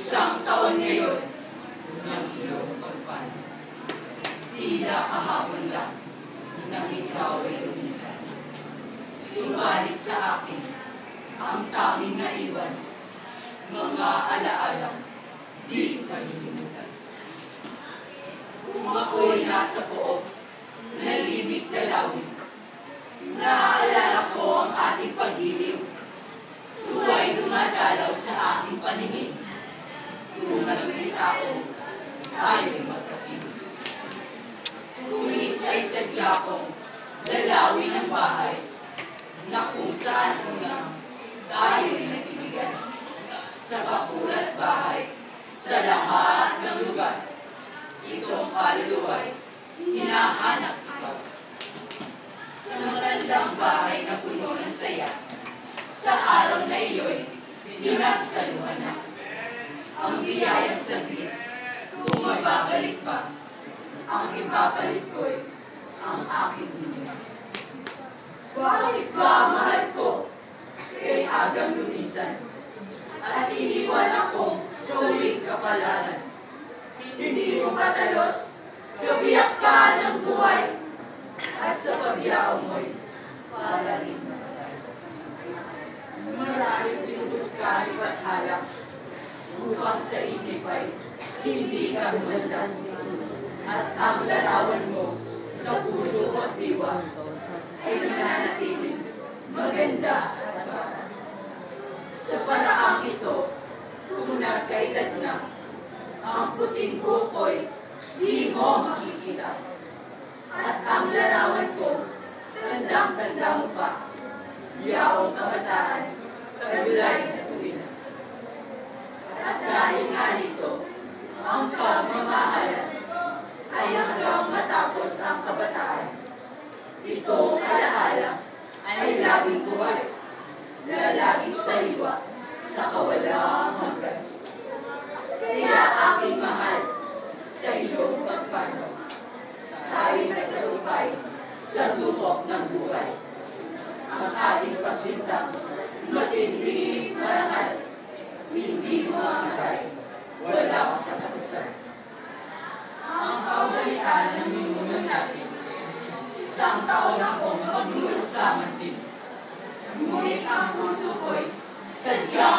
isang taon ngayon ng iyong pagpano. Tila kahapon lang nang ikaw ay lumisan. Sumalit sa akin ang tanging na iwan, mga alaala, di malilimutan. Kung ako'y nasa poong ko, tayo'y magkapibig. Kung minsa'y sadya kong dalawin ang bahay, na kung saan una tayo'y nagbibigan. Sa bakulat bahay, sa lahat ng lugar, itong kaluluway, hinahanap ikaw. Sa matandang bahay na puno ng saya, sa araw na iyo'y pinagsaluhan na. Ang biyayang saglit, kung mababalik pa, ang ipapalit ko'y ang aking dunya. Bakit ba, mahal ko, kay agang lumisan, at iniwan akong suling kapalaran? Hindi mo katalos, kabiyak ka ng buhay, at sa pagyaw mo'y para rin mamatay. Maraming tinubos ka ni Bathala, upang sa isip ay hindi ka gumandan, at ang larawan mo sa puso at diwa ay nananatiling maganda at bata. Sa paraang ito, kung nagkaedad na, ang puting bukoy, di mo makikita. At ang larawan ko, tandang-tanda mo pa, yaong kabataan, kagulay na dahil nga nito, ang pagmamahalan ay hanggang matapos ang kabataan. Itong alaala ay laging buhay, na laging saliwa sa kawalang hanggan. Kaya aking mahal sa iyong pagpano, tayo nagtagumpay sa dubok ng buhay. Ang ating pagsintang masindi ko'y sadyang